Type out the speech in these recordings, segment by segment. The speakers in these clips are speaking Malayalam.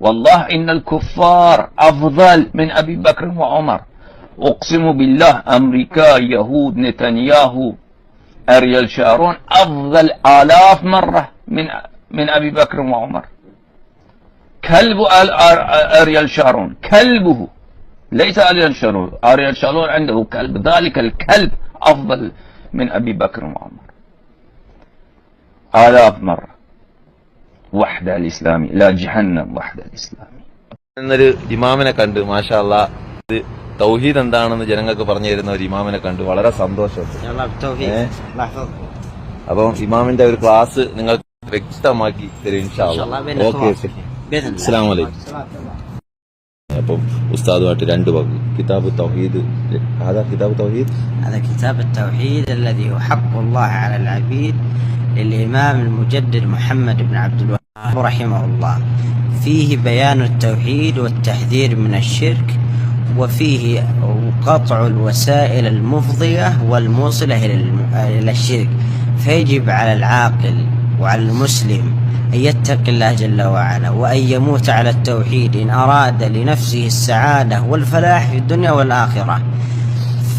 والله إن الكفار أفضل من أبي بكر وعمر. أقسم بالله أمريكا يهود نتنياهو أريال شارون أفضل آلاف مرة من من أبي بكر وعمر. كلب أريال شارون كلبه. ليس أريال شارون أريال شارون عنده كلب. ذلك الكلب أفضل من أبي بكر وعمر. آلاف مرة. وحدة الإسلامي لا جهنم وحدة الإسلامي എന്നൊരു ഇമാമിനെ കണ്ട് മാഷാല്ല ഇത് തൗഹീദ് എന്താണെന്ന് ജനങ്ങൾക്ക് പറഞ്ഞു തരുന്ന ഒരു ഇമാമിനെ കണ്ട് വളരെ സന്തോഷമുണ്ട് يلا بالتوفيق إيه. الله يحفظكم അപ്പം ഇമാമിന്റെ ഒരു ക്ലാസ് നിങ്ങൾ വ്യക്തമാക്കി തരും ان شاء الله بين ഓക്കെ اخوان باذن الله അസ്സാം വലൈക്കും അപ്പം ഉസ്താദുമായിട്ട് രണ്ട് വാക്ക് കിതാബ് തൗഹീദ് അതാ കിതാബ് തൗഹീദ് هذا كتاب التوحيد الذي هو حق الله على العبيد للإمام المجدد محمد بن عبد الوهاب رحمه الله. فيه بيان التوحيد والتحذير من الشرك وفيه قطع الوسائل المفضية والموصلة إلى الشرك. فيجب على العاقل وعلى المسلم أن يتقي الله جل وعلا وأن يموت على التوحيد إن أراد لنفسه السعادة والفلاح في الدنيا والآخرة.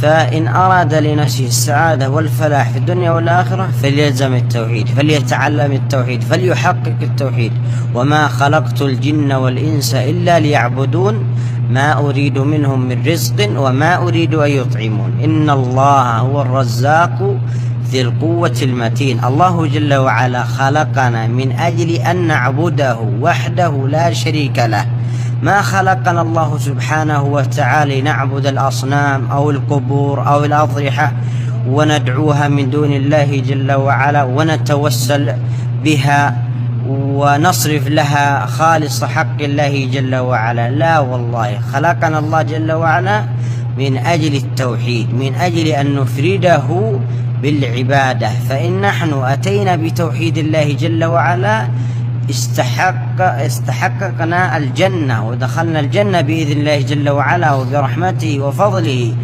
فإن أراد لنفسه السعادة والفلاح في الدنيا والآخرة فليلزم التوحيد فليتعلم التوحيد فليحقق التوحيد. وما خلقت الجن والإنس إلا ليعبدون ما أريد منهم من رزق وما أريد أن يطعمون. إن الله هو الرزاق ذي القوة المتين. الله جل وعلا خلقنا من أجل أن نعبده وحده لا شريك له. ما خلقنا الله سبحانه وتعالى نعبد الأصنام أو القبور أو الأضرحة وندعوها من دون الله جل وعلا ونتوسل بها ونصرف لها خالص حق الله جل وعلا. لا والله خلقنا الله جل وعلا من أجل التوحيد من أجل أن نفرده بالعبادة. فإن نحن أتينا بتوحيد الله جل وعلا استحق استحققنا الجنة ودخلنا الجنة بإذن الله جل وعلا وبرحمته وفضله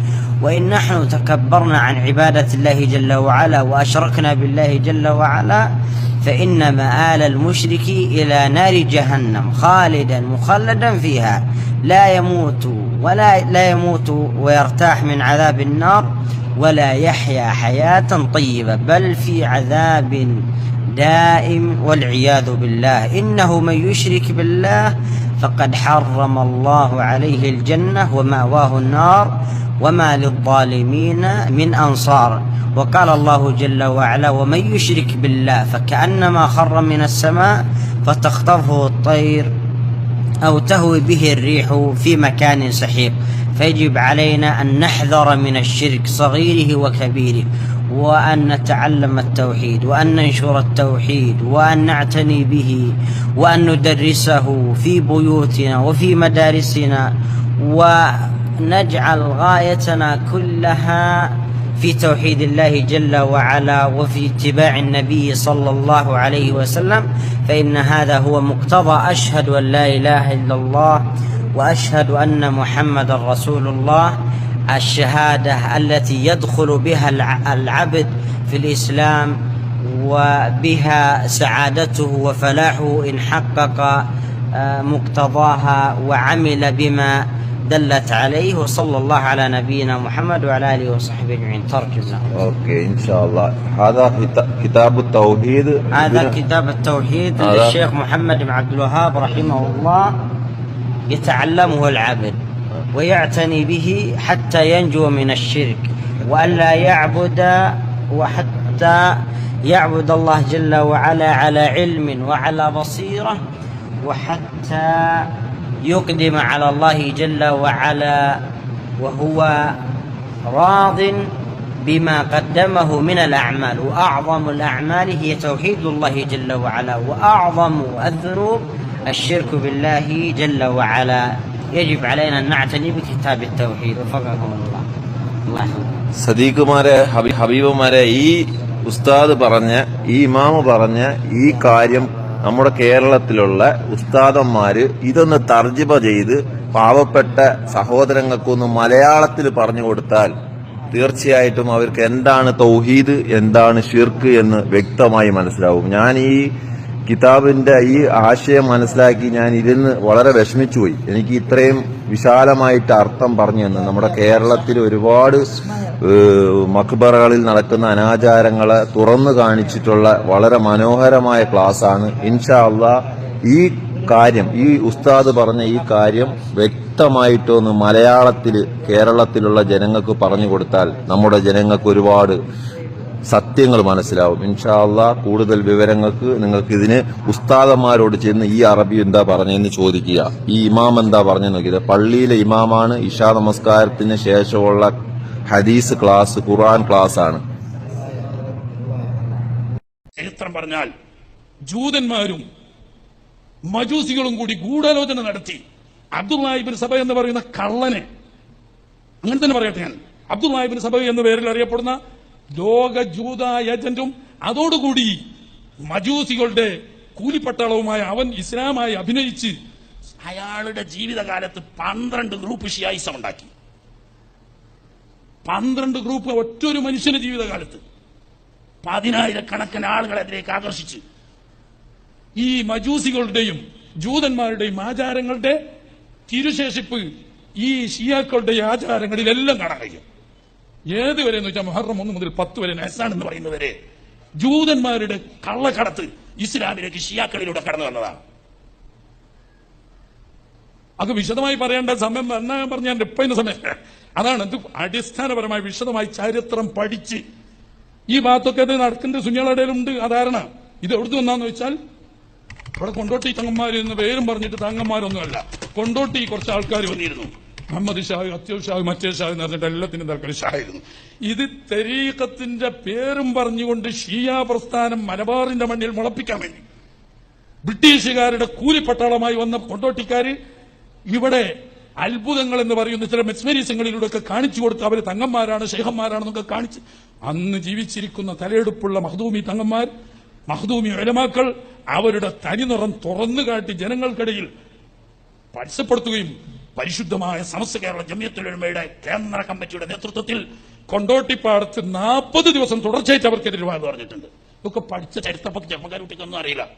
وإن نحن تكبرنا عن عبادة الله جل وعلا وأشركنا بالله جل وعلا فإن مآل المشرك إلى نار جهنم خالدا مخلدا فيها. لا يموت ولا لا يموت ويرتاح من عذاب النار ولا يحيا حياة طيبة بل في عذاب دائم والعياذ بالله. إنه من يشرك بالله فقد حرم الله عليه الجنة ومأواه النار وما للظالمين من أنصار. وقال الله جل وعلا ومن يشرك بالله فكأنما خر من السماء فتخطفه الطير أو تهوي به الريح في مكان سحيق. فيجب علينا أن نحذر من الشرك صغيره وكبيره. وأن نتعلم التوحيد وأن ننشر التوحيد وأن نعتني به وأن ندرسه في بيوتنا وفي مدارسنا ونجعل غايتنا كلها في توحيد الله جل وعلا وفي اتباع النبي صلى الله عليه وسلم. فإن هذا هو مقتضى أشهد أن لا إله إلا الله وأشهد أن محمد رسول الله. الشهادة التي يدخل بها العبد في الإسلام وبها سعادته وفلاحه إن حقق آه، مقتضاها وعمل بما دلت عليه وصلى الله على نبينا محمد وعلى آله وصحبه أجمعين. ترجمة. أوكي إن شاء الله. هذا كتاب التوحيد. هذا كتاب التوحيد للشيخ محمد بن عبد الوهاب رحمه الله يتعلمه العبد. ويعتني به حتى ينجو من الشرك وألا يعبد وحتى يعبد الله جل وعلا على علم وعلى بصيرة وحتى يقدم على الله جل وعلا وهو راض بما قدمه من الأعمال. وأعظم الأعمال هي توحيد الله جل وعلا وأعظم الذنوب الشرك بالله جل وعلا. يجب علينا أن نعتني بكتاب التوحيد وفقكم الله الله يحفظكم സദീഖുമാരെ ഹബീ ഹബീബുമാരെ ഈ ഉസ്താദ് പറഞ്ഞ ഈ ഇമാമ് പറഞ്ഞ ഈ കാര്യം നമ്മുടെ കേരളത്തിലുള്ള ഉസ്താദന്മാര് ഇതൊന്ന് തർജിമ ചെയ്ത് പാവപ്പെട്ട സഹോദരങ്ങൾക്കൊന്ന് മലയാളത്തിൽ പറഞ്ഞു കൊടുത്താൽ തീർച്ചയായിട്ടും അവർക്ക് എന്താണ് തൗഹീദ് എന്താണ് ഷിർക്ക് എന്ന് വ്യക്തമായി മനസ്സിലാവും ഞാൻ ഈ കിതാബിന്റെ ഈ ആശയം മനസ്സിലാക്കി ഞാൻ ഇരുന്ന് വളരെ വിഷമിച്ചുപോയി. എനിക്ക് ഇത്രയും വിശാലമായിട്ട് അർത്ഥം പറഞ്ഞു തന്നു നമ്മുടെ കേരളത്തിൽ ഒരുപാട് മക്ബറകളിൽ നടക്കുന്ന അനാചാരങ്ങളെ തുറന്നു കാണിച്ചിട്ടുള്ള വളരെ മനോഹരമായ ക്ലാസ്സാണ് ഇൻഷാ അള്ളാ ഈ കാര്യം ഈ ഉസ്താദ് പറഞ്ഞ ഈ കാര്യം വ്യക്തമായിട്ടൊന്ന് മലയാളത്തിൽ കേരളത്തിലുള്ള ജനങ്ങൾക്ക് പറഞ്ഞു കൊടുത്താൽ നമ്മുടെ ജനങ്ങൾക്ക് ഒരുപാട് സത്യങ്ങൾ മനസ്സിലാവും. ഇൻഷാ അള്ളാ കൂടുതൽ വിവരങ്ങൾക്ക് നിങ്ങൾക്ക് ഇതിന് ഉസ്താദന്മാരോട് ചെന്ന് ഈ അറബി എന്താ പറഞ്ഞതെന്ന് ചോദിക്കുക. ഈ ഇമാം എന്താ പറഞ്ഞു നോക്കിയത്. പള്ളിയിലെ ഇമാമാണ് ഇഷാ നമസ്കാരത്തിന് ശേഷമുള്ള ഹദീസ് ക്ലാസ് ഖുർആൻ ക്ലാസ് ആണ് ചരിത്രം പറഞ്ഞാൽ ജൂതന്മാരും മജൂസികളും കൂടി ഗൂഢാലോചന നടത്തി. അബ്ദുല്ലാഹിബിൻ സഭ എന്ന് പറയുന്ന കള്ളനെ. അങ്ങനെ തന്നെ പറയട്ടെ ഞാൻ. അബ്ദുല്ലാഹിബിൻ സഭ എന്ന പേരിൽ അറിയപ്പെടുന്ന ലോക ജൂത ഏജന്റും അതോടുകൂടി മജൂസികളുടെ കൂലിപ്പട്ടാളവുമായ അവൻ ഇസ്ലാമായി അഭിനയിച്ച് അയാളുടെ ജീവിതകാലത്ത് പന്ത്രണ്ട് ഗ്രൂപ്പ് ഷിയായിസം ഉണ്ടാക്കി. പന്ത്രണ്ട് ഗ്രൂപ്പ് ഒറ്റൊരു മനുഷ്യന്റെ ജീവിതകാലത്ത് പതിനായിരക്കണക്കിന് ആളുകളെ അതിലേക്ക് ആകർഷിച്ച് ഈ മജൂസികളുടെയും ജൂതന്മാരുടെയും ആചാരങ്ങളുടെ തിരുശേഷിപ്പ് ഈ ഷിയാക്കളുടെ ആചാരങ്ങളിലെല്ലാം കാണാൻ കഴിയും. ഏതുവരെ എന്ന് വെച്ചാൽ മുഹറം ഒന്ന് മുതൽ പത്ത് വരെ നസാൻ എന്ന് പറയുന്നവരെ ജൂതന്മാരുടെ കള്ളക്കടത്ത് ഇസ്ലാമിലേക്ക് ഷിയാക്കളിലൂടെ കടന്നു വന്നതാണ് അത് വിശദമായി പറയേണ്ട സമയം എന്നാ പറഞ്ഞ എന്റെ സമയം. അതാണ് അത് അടിസ്ഥാനപരമായി വിശദമായി ചരിത്രം പഠിച്ച് ഈ ഭാഗത്തൊക്കെ അത് നടക്കുന്ന സുനികളുടെയിലുണ്ട് അധാരണ ഇത് എവിടുന്ന് വന്നാന്ന് വെച്ചാൽ ഇവിടെ കൊണ്ടോട്ടി തങ്ങന്മാർ എന്ന് പേരും പറഞ്ഞിട്ട് തങ്ങന്മാരൊന്നുമല്ല. കൊണ്ടോട്ടി കുറച്ച് ആൾക്കാർ വന്നിരുന്നു. മുഹമ്മദ് ഷാഹ് അത്യോഷ് ഷാഹ് മറ്റേ ഷാഹ് എന്ന് പറഞ്ഞിട്ട് എല്ലാത്തിനും തൽക്കാലം ഷായിരുന്നു ഇത് തെരീക്കത്തിന്റെ പേരും പറഞ്ഞുകൊണ്ട് ഷിയ പ്രസ്ഥാനം മലബാറിന്റെ മണ്ണിൽ മുളപ്പിക്കാൻ വേണ്ടി. ബ്രിട്ടീഷുകാരുടെ കൂലിപ്പട്ടാളമായി വന്ന കൊണ്ടോട്ടിക്കാര് ഇവിടെ അത്ഭുതങ്ങൾ എന്ന് പറയുന്ന ചില മെസ്മരീസങ്ങളിലൂടെ ഒക്കെ കാണിച്ചു കൊടുത്ത് അവർ തങ്ങന്മാരാണ് ഷേഹന്മാരാണെന്നൊക്കെ കാണിച്ച് അന്ന് ജീവിച്ചിരിക്കുന്ന തലയെടുപ്പുള്ള മഹദൂമി തങ്ങന്മാർ മഹദൂമി ഒലമാക്കൾ അവരുടെ തനിനിറം തുറന്നു കാട്ടി ജനങ്ങൾക്കിടയിൽ പരസ്യപ്പെടുത്തുകയും പരിശുദ്ധമായ സമസ്ത കേരള ജമ്യത്തിലൊരുമയുടെ കേന്ദ്ര കമ്മിറ്റിയുടെ നേതൃത്വത്തിൽ കൊണ്ടോട്ടിപ്പാടത്ത് നാൽപ്പത് ദിവസം തുടർച്ചയായിട്ട് അവർക്ക് തീരുമാനം പറഞ്ഞിട്ടുണ്ട്. ഇതൊക്കെ പഠിച്ച ചരിത്രപ്പറ്റി കുട്ടിക്കൊന്നും അറിയില്ല.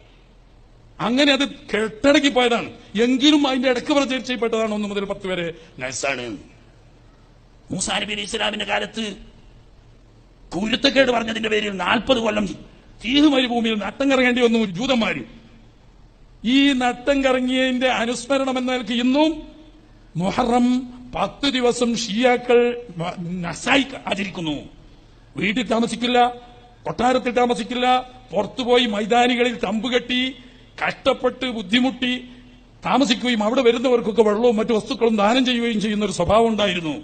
അങ്ങനെ അത് കെട്ടടക്കി പോയതാണ്. എങ്കിലും അതിന്റെ ഇടയ്ക്ക് പ്രചരിച്ചപ്പെട്ടതാണ് ഒന്ന് മുതൽ പത്ത് വരെ നൈസാണ് മൂസാ നബി അലൈഹി ഇസ്ലാമിന്റെ കാലത്ത് കുരുത്തക്കേട് പറഞ്ഞതിന്റെ പേരിൽ നാൽപ്പത് കൊല്ലം തീഹ് മരുഭൂമിയിൽ നട്ടം കറങ്ങേണ്ടി വന്നു ജൂതന്മാര്. ഈ നട്ടം കറങ്ങിയതിന്റെ അനുസ്മരണം എന്ന നിലയ്ക്ക് ഇന്നും മുഹറം പത്ത് ദിവസം ഷിയാക്കൾ നസായി ആചരിക്കുന്നു. വീട്ടിൽ താമസിക്കില്ല കൊട്ടാരത്തിൽ താമസിക്കില്ല പുറത്തുപോയി മൈതാനികളിൽ തമ്പുകെട്ടി കഷ്ടപ്പെട്ട് ബുദ്ധിമുട്ടി താമസിക്കുകയും അവിടെ വരുന്നവർക്കൊക്കെ വെള്ളവും മറ്റു വസ്തുക്കളും ദാനം ചെയ്യുകയും ചെയ്യുന്ന ഒരു സ്വഭാവം ഉണ്ടായിരുന്നു.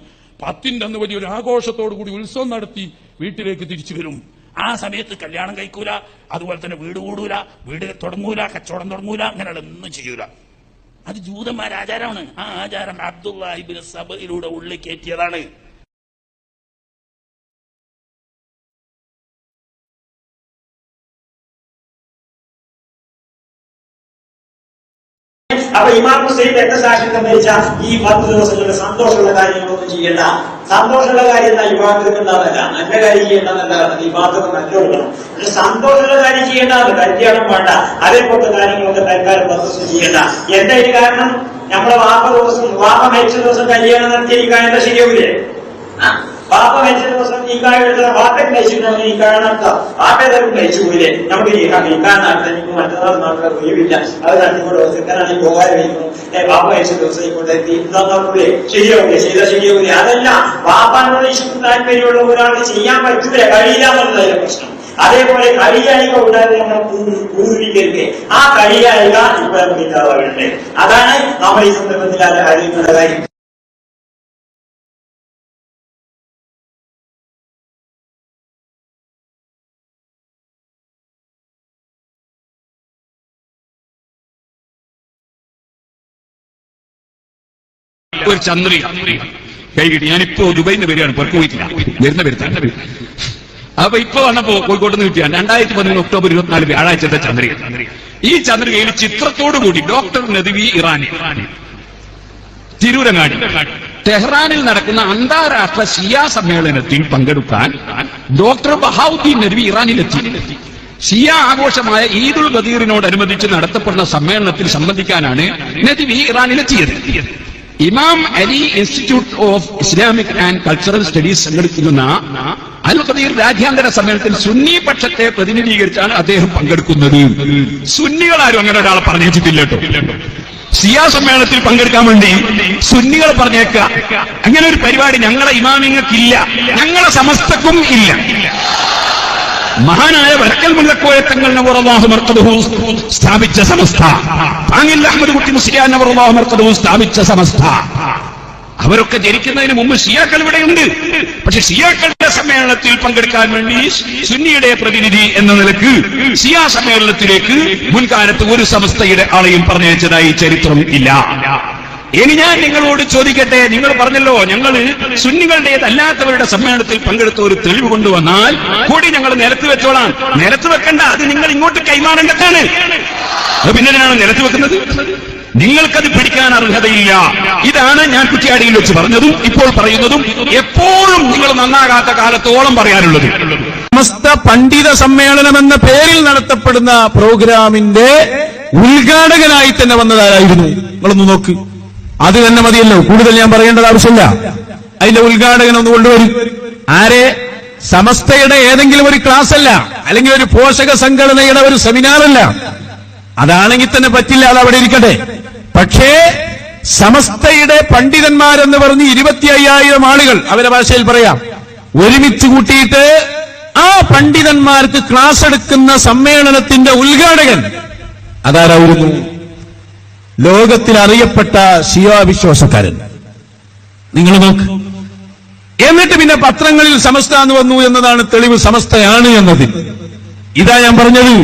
പത്തിന്റെ അന്ന് വലിയൊരു ആഘോഷത്തോടു കൂടി ഉത്സവം നടത്തി വീട്ടിലേക്ക് തിരിച്ചു വരും. ആ സമയത്ത് കല്യാണം കഴിക്കൂല അതുപോലെ തന്നെ വീട് കൂടൂല വീട് തുടങ്ങൂല കച്ചവടം തുടങ്ങൂല അങ്ങനെയുള്ള ഒന്നും ചെയ്യൂല. അത് ജൂതന്മാർ ആചാരമാണ്. ആ ആചാരം അബ്ദുല്ലാഹിബിൻ സബയിലൂടെ ഉള്ളിൽ കയറ്റിയതാണ്. അപ്പൊ ഇമാം ഹുസൈൻ രക്തസാക്ഷിത്വം വരിച്ച ഈ പത്ത് ദിവസങ്ങളുടെ സന്തോഷമുള്ള കാര്യങ്ങളൊന്നും ചെയ്യണ്ട. സന്തോഷമുള്ള കാര്യം എന്താ വിവാഹത്തിന് ഉണ്ടാവില്ല നല്ല കാര്യം ചെയ്യേണ്ടതല്ല നല്ല കൊടുക്കണം പക്ഷെ സന്തോഷമുള്ള കാര്യം ചെയ്യേണ്ടത് കല്യാണം വേണ്ട. അതേപോലത്തെ കാര്യങ്ങളൊക്കെ തൽക്കാലം പ്രസസ് ചെയ്യേണ്ട. എന്താ ഈ കാരണം? നമ്മളെ വാപ്പ ദിവസം വാപ്പ മരിച്ച ദിവസം കല്യാണം നടത്തിയിരിക്കാൻ എന്താ ശരിയാവില്ലേ ആ, വാപ്പ മരിച്ച ദിവസം ഈ കാര്യം എടുത്ത വാപ്പൻ കഴിച്ചിട്ടുണ്ടെങ്കിൽ ഈ കാര്യം നടത്താം വാപ്പ ഏതായാലും കഴിച്ചു പോയില്ലേ? നമുക്ക് ഈ നടത്താൻ എനിക്ക് മറ്റന്നാൾ നാട്ടിൽ ഒഴിവില്ല. അത് നടത്തിക്കൊണ്ട് ചെക്കനാണെങ്കിൽ പോകാൻ കഴിക്കുന്നു ഏ വാപ്പ മരിച്ച ദിവസം ഇങ്ങോട്ട് എത്തി. നോക്കൂലേ ശരിയാവൂലേ? ചെയ്താൽ ശരിയാവൂലേ? അതല്ല വാപ്പാനോട് ഇഷ്ടം താല്പര്യമുള്ള ഒരാൾക്ക് ചെയ്യാൻ പറ്റൂല? കഴിയില്ല എന്നുള്ളതിന്റെ പ്രശ്നം. അതേപോലെ കളിയായിക ഉണ്ടായത് നമ്മൾ പൂർവിക്കരുത് ആ കളിയായിക നമുക്ക് ഇല്ലാതാവുന്നുണ്ട് അതാണ് നമ്മൾ ഈ സന്ദർഭത്തിൽ അത് കാര്യം. ഒരു ചന്ദ്രി കൈ കിട്ടി. ഞാനിപ്പോ ദുബൈന്ന് വരികയാണ്. പുറത്തു പോയിട്ടില്ല. വരുന്ന വരുത്ത അപ്പൊ ഇപ്പൊ വന്നപ്പോ കോഴിക്കോട് നിന്ന് കിട്ടിയാണ് രണ്ടായിരത്തി പതിനൊന്ന് ഒക്ടോബർ ഇരുപത്തിനാല് വ്യാഴാഴ്ചത്തെ ചന്ദ്രിക ഈ ചന്ദ്രികയിൽ ചിത്രത്തോടു കൂടി ഡോക്ടർ നദിവി ഇറാനി. തിരൂരങ്ങാടി. ടെഹ്റാനിൽ നടക്കുന്ന അന്താരാഷ്ട്ര ഷിയ സമ്മേളനത്തിൽ പങ്കെടുക്കാൻ ഡോക്ടർ ബഹാവുദ്ദീൻ നദിവി ഇറാനിലെത്തി. ഷിയ ആഘോഷമായ ഈദുൽ ബദീറിനോടനുബന്ധിച്ച് നടത്തപ്പെടുന്ന സമ്മേളനത്തിൽ സംബന്ധിക്കാനാണ് Nadvi ഇറാനിലെത്തിയത്. Imam Ali institute of Islamic and cultural studies സംഘടിപ്പിക്കുന്ന അൽ ഖദീർ രാജ്യാന്തര സമ്മേളനത്തിൽ സുന്നി പക്ഷത്തെ പ്രതിനിധീകരിച്ചാണ് അദ്ദേഹം പങ്കെടുക്കുന്നത്. സുന്നികൾ ആരും അങ്ങനെ ഒരാളെ പറഞ്ഞേച്ചിട്ടില്ല സിയാ സമ്മേളനത്തിൽ പങ്കെടുക്കാൻ വേണ്ടി സുന്നികൾ പറഞ്ഞേക്ക അങ്ങനെ ഒരു പരിപാടി ഞങ്ങളെ ഇമാമിങ്ങൾക്കില്ല. ഞങ്ങളെ സമസ്തക്കും ഇല്ല. മഹാനായ വരക്കൽ മുല്ലക്കോയ തങ്ങൾ നവറല്ലാഹു മർക്കദഹു സ്ഥാപിച്ച സമസ്ത. താങ്ങിൽ അഹമ്മദ് കുട്ടി മുസ്ലിയാൻ നവറവാഹു മർക്കദഹു സ്ഥാപിച്ച സമസ്ത. അവരൊക്കെ ജനിക്കുന്നതിന് മുമ്പ് ഷിയാക്കൾ ഇവിടെയുണ്ട്. പക്ഷെ ഷിയാക്കളുടെ സമ്മേളനത്തിൽ പങ്കെടുക്കാൻ വേണ്ടി സുന്നിയുടെ പ്രതിനിധി എന്ന നിലയ്ക്ക് ഷിയാ സമ്മേളനത്തിലേക്ക് മുൻകാലത്ത് ഒരു സമസ്തയുടെ ആളെയും പറഞ്ഞയച്ചതായി ചരിത്രം ഇല്ല. ഇനി ഞാൻ നിങ്ങളോട് ചോദിക്കട്ടെ. നിങ്ങൾ പറഞ്ഞല്ലോ ഞങ്ങൾ സുന്നികളുടേതല്ലാത്തവരുടെ സമ്മേളനത്തിൽ പങ്കെടുത്ത ഒരു തെളിവ് കൊണ്ടുവന്നാൽ കൂടി ഞങ്ങൾ നിലത്ത് വെച്ചോളാം. നിലത്ത് വെക്കണ്ട അത് നിങ്ങൾ ഇങ്ങോട്ട് കൈമാറേണ്ടതാണ്. അത് പിന്നെയാണ് നിരത്ത് വെക്കുന്നത്? നിങ്ങൾക്കത് പിടിക്കാൻ അർഹതയില്ല. ഇതാണ് ഞാൻ കുറ്റിയാടിയിൽ വെച്ച് പറഞ്ഞതും ഇപ്പോൾ പറയുന്നതും എപ്പോഴും നിങ്ങൾ നന്നാകാത്ത കാലത്തോളം പറയാനുള്ളത്. സമസ്ത പണ്ഡിത സമ്മേളനം എന്ന പേരിൽ നടത്തപ്പെടുന്ന പ്രോഗ്രാമിന്റെ ഉദ്ഘാടകനായി തന്നെ വന്നതാരായിരുന്നു? നിങ്ങളൊന്ന് നോക്ക്. അത് തന്നെ മതിയല്ലോ. കൂടുതൽ ഞാൻ പറയേണ്ടത് ആവശ്യമില്ല. അതിന്റെ ഉദ്ഘാടകൻ ഒന്ന് കൊണ്ടുവരും. ആരെ? സമസ്തയുടെ ഏതെങ്കിലും ഒരു ക്ലാസ് അല്ല അല്ലെങ്കിൽ ഒരു പോഷക സംഘടനയുടെ ഒരു സെമിനാർ അല്ല അതാണെങ്കിൽ തന്നെ പറ്റില്ല അത് അവിടെ ഇരിക്കട്ടെ. പക്ഷേ സമസ്തയുടെ പണ്ഡിതന്മാരെന്ന് പറഞ്ഞ് ഇരുപത്തി അയ്യായിരം ആളുകൾ അവരുടെ ഭാഷയിൽ പറയാം. ഒരുമിച്ച് കൂട്ടിയിട്ട് ആ പണ്ഡിതന്മാർക്ക് ക്ലാസ് എടുക്കുന്ന സമ്മേളനത്തിന്റെ ഉദ്ഘാടകൻ അതാരായിരുന്നു? ലോകത്തിൽ അറിയപ്പെട്ട ഷിയാ വിശ്വാസക്കാരൻ നിങ്ങൾ നോക്ക്. എന്നിട്ട് പിന്നെ പത്രങ്ങളിൽ സമസ്ത എന്ന് വന്നു എന്നതാണ് തെളിവ്. സമസ്തയാണ് എന്നതിൽ. ഇതാ ഞാൻ പറഞ്ഞത്.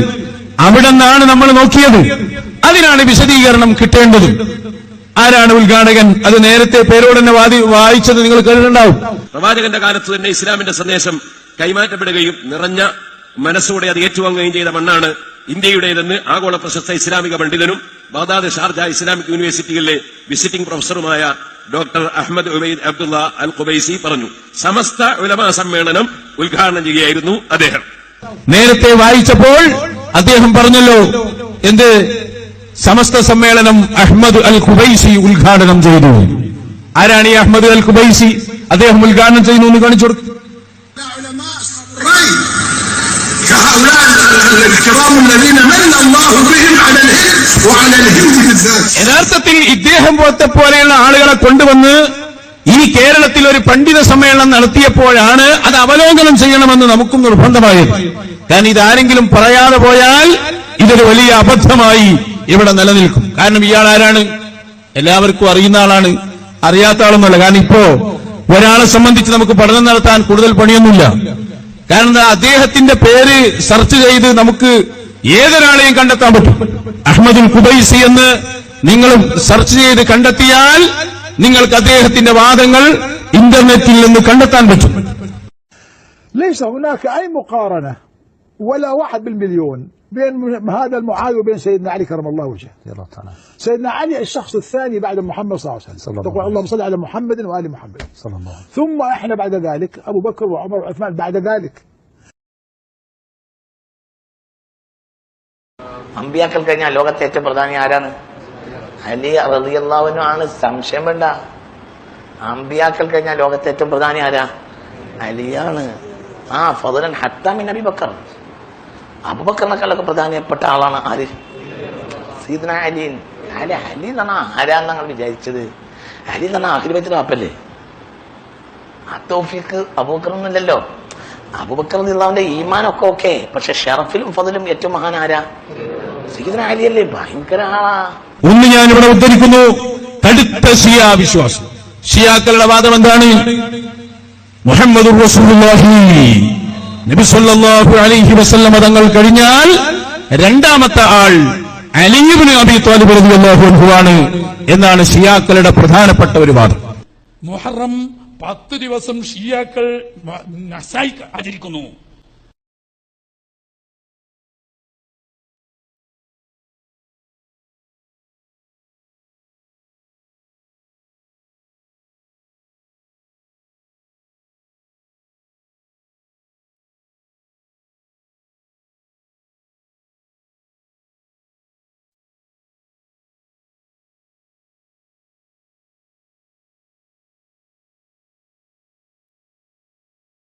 അവിടെ നിന്നാണ് നമ്മൾ നോക്കിയത്. അതിനാണ് വിശദീകരണം കിട്ടേണ്ടത്. ആരാണ് ഉദ്ഘാടകൻ? അത് നേരത്തെ പേരോട് തന്നെ വാദി വായിച്ചത് നിങ്ങൾ കേട്ടിട്ടുണ്ടാവും. പ്രവാചകന്റെ കാലത്ത് തന്നെ ഇസ്ലാമിന്റെ സന്ദേശം കൈമാറ്റപ്പെടുകയും നിറഞ്ഞ മനസ്സോടെ അത് ഏറ്റുവാങ്ങുകയും ചെയ്ത മണ്ണാണ് ഇന്ത്യയുടേതെന്ന് ആഗോള പ്രശസ്ത ഇസ്ലാമിക പണ്ഡിതനും ബാദാദ് ഷാർജ ഇസ്ലാമിക് യൂണിവേഴ്സിറ്റിയിലെ visiting പ്രൊഫസറുമായ doctor Ahmed Obaid Abdullah Al Kubaisi പറഞ്ഞു. സമസ്ത ഉലമാ സമ്മേളനം ഉദ്ഘാടനം ചെയ്യുകയായിരുന്നു അദ്ദേഹം. നേരത്തെ വായിച്ചപ്പോൾ അദ്ദേഹം പറഞ്ഞല്ലോ എന്ത്? സമസ്ത സമ്മേളനം അഹമ്മദ് അൽ ഖുബൈസി ഉദ്ഘാടനം ചെയ്തു. ആരാണ് ഈ അഹമ്മദ് അൽ ഖുബൈസി അദ്ദേഹം ഉദ്ഘാടനം ചെയ്യുന്നു എന്ന് കാണിച്ചു കൊടുക്കും. كهؤلاء الكرام الذين من الله بهم على الهند وعلى الهند بالذات യഥാർത്ഥത്തിൽ ഇദ്ദേഹം പോലത്തെ പോലെയുള്ള ആളുകളെ കൊണ്ടുവന്ന് ഈ കേരളത്തിൽ ഒരു പണ്ഡിത സമ്മേളനം നടത്തിയപ്പോഴാണ് അത് അവലോകനം ചെയ്യണമെന്ന് നമുക്കും നിർബന്ധമായത് കാരണം ഇതാരെങ്കിലും പറയാതെ പോയാൽ ഇതൊരു വലിയ അബദ്ധമായി ഇവിടെ നിലനിൽക്കും കാരണം ഇയാൾ ആരാണ് എല്ലാവർക്കും അറിയുന്ന ആളാണ് അറിയാത്ത ആളൊന്നുമല്ല കാരണം ഇപ്പോ ഒരാളെ സംബന്ധിച്ച് നമുക്ക് പഠനം നടത്താൻ കൂടുതൽ പണിയൊന്നുമില്ല കാരണം എന്താ, അദ്ദേഹത്തിന്റെ പേര് സെർച്ച് ചെയ്ത് നമുക്ക് ഏതൊരാളെയും കണ്ടെത്താൻ പറ്റും അഹമ്മദുൽ കുബൈസി എന്ന് നിങ്ങളും സെർച്ച് ചെയ്ത് കണ്ടെത്തിയാൽ നിങ്ങൾക്ക് അദ്ദേഹത്തിന്റെ വാദങ്ങൾ ഇന്റർനെറ്റിൽ നിന്ന് കണ്ടെത്താൻ പറ്റും ليس هناك أي مقارنة ولا واحد بالمليون بين هذا المعاوية وبين سيدنا علي كرم الله وجهه سيدنا علي الشخص الثاني بعد محمد صلى الله عليه وسلم تقول اللهم صل على محمد وآل محمد صلى الله عليه وسلم. ثم احنا بعد ذلك أبو بكر وعمر وعثمان بعد ذلك അമ്പിയാക്കൾ കഴിഞ്ഞാൽ ലോകത്തെ ഏറ്റവും പ്രധാനി ആരാണ് അലി റളിയല്ലാഹുവിനും ആണ് സംശയം വേണ്ട അമ്പിയാക്കൾ കഴിഞ്ഞാൽ ലോകത്തെ ഏറ്റവും പ്രധാനി ആരാ അലിയാണ് ആ ഫതുലൻ ഹത്താമിൻ നബി ബക്കർ അബുബക്കറിനേക്കാളൊക്കെ പ്രധാനപ്പെട്ട ആളാണ് ആര്? സീദന അലീൻ അലി അലി എന്നാണ് ആരാന്ന് ഞങ്ങൾ വിചാരിച്ചത്? അലി എന്നാണ് ആഹിർബത്തിൽ വാപ്പല്ലേ ആ തോഫിക്ക് അബൂബക്കറൊന്നുമില്ലല്ലോ അബൂബക്കർ നിള്ളാവിന്റെ ഈമാനൊക്കെ ഓക്കെ പക്ഷെ ഷെറഫിലും ഫതിലും ഏറ്റവും മഹാൻ ആരാ? സീദന അലിയല്ലേ ഭയങ്കര ആളാ. ഒന്ന് ഞാൻ ഇവിടെ ഉദ്ധരിക്കുന്നു. കടുത്ത ഷിയ വിശ്വാസം. ഷിയാക്കളുടെ വാദം എന്താണ്? മുഹമ്മദ് നബി സല്ലല്ലാഹു അലൈഹി വസല്ലമ തങ്ങൾ കഴിഞ്ഞാൽ രണ്ടാമത്തെ ആൾ അലീബിന് അബി താലിബ് റളിയല്ലാഹു അൻഹു ആണ് എന്നാണ് ഷിയാക്കളുടെ പ്രധാനപ്പെട്ട ഒരു വാദം. മുഹറം പത്ത് ദിവസം ഷിയാക്കൾ ആചരിക്കുന്നു.